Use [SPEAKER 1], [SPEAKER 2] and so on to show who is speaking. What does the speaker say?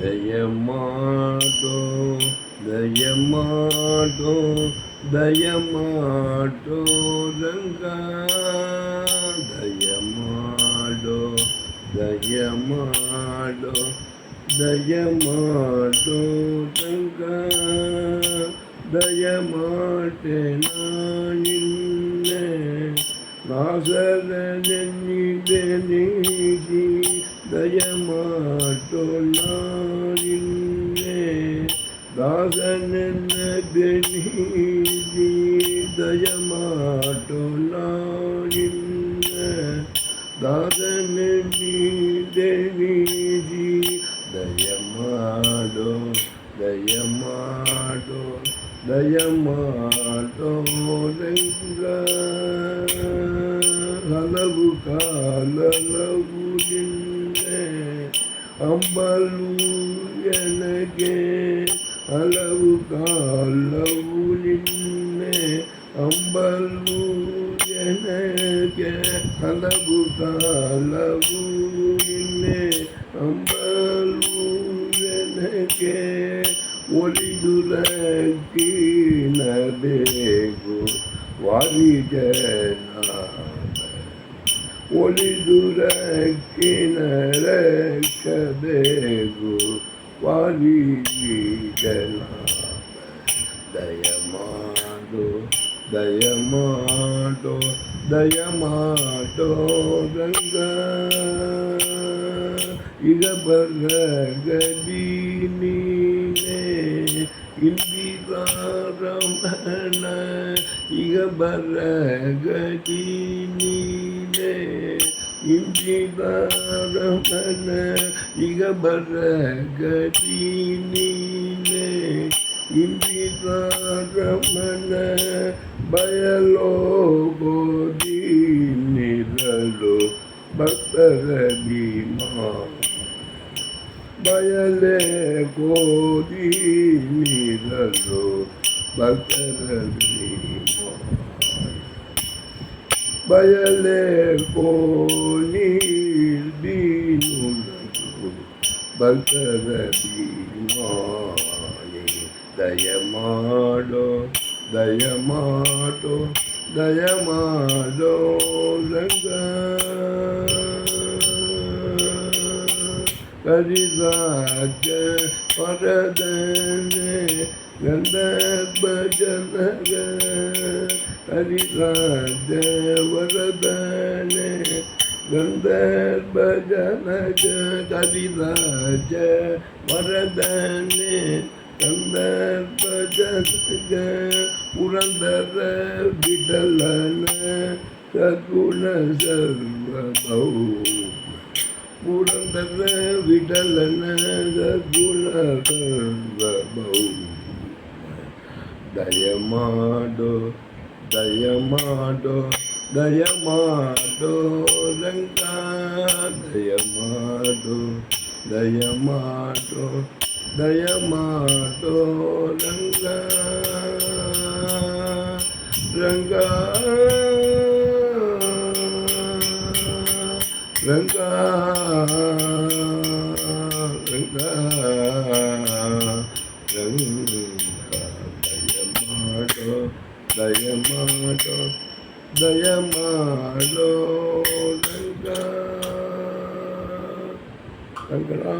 [SPEAKER 1] దయమాడో దయమాడో దయమాడో రంగా దయమాడో దయమాడో దయమాడో రంగా దయమాటే నిన్నే నాసరని దయమాటో నా ಮಗನನ್ನ ಬೆನಿಲಿ ದಯಮಾಟು ನಾನಿನ್ನ ದಾದನ ನೀಡನಿಜಿ ದಯಮಾಡೋ ದಯಮಾಡೋ దయమాటో హలవు కాలవు నిన్నే అమ్మలు ಹಲವು ಕಾಲವು ನಿನ್ನೆ ಅಂಬಲು ಜನಕ್ಕೆ ಹಲವು ಕಾಲವು ನಿನ್ನೆ ಅಂಬಲು ಜನಕ್ಕೆ ಒಲಿದುಲಕ್ಕಿನಬೇಕು ವಾರಿಜನ ಒಲಿದುಲಕ್ಕಿನ ರಕ್ಷಬೇಕು దయమాడో దయమాడో దయమాడో గంగా ఇక బర్గీని ఇందిరారమణ ఇక బర్గీని இஜிபரமன இகபர கதீனீனே இம்பிதாரமன பயலோகோதி நிரலோ பக்தரபிமா பயலே கோதி நிரலோ பக்தரபிமா வயலே கோணில் வீணுலகு பக்தர பீமானே தயமாடோ தயமாடோ தயமாடோ ரங்க கரிராஜ பரதனே கந்தர்பஜ ಹರಿರಾಜ ವರದನೆ ಗಂಧರ್ಭ ಜನಗ ಹರಿರಾಜ ವರದನೆ ಗಂಧರ್ಭ ಜನಗ ಪುರಂದರ ವಿಠಲನ ಸಗುಣ ಸರ್ವಭೌ ಪುರಂದರ ವಿಠಲನ ಸಗುಣ ಸರ್ವಭೌ Dayamado, Dayamado, Lenga, Dayamado, Dayamado, Dayamado, Lenga, Lenga, Lenga. దయమాడో దయమాడో Ranga రంగడా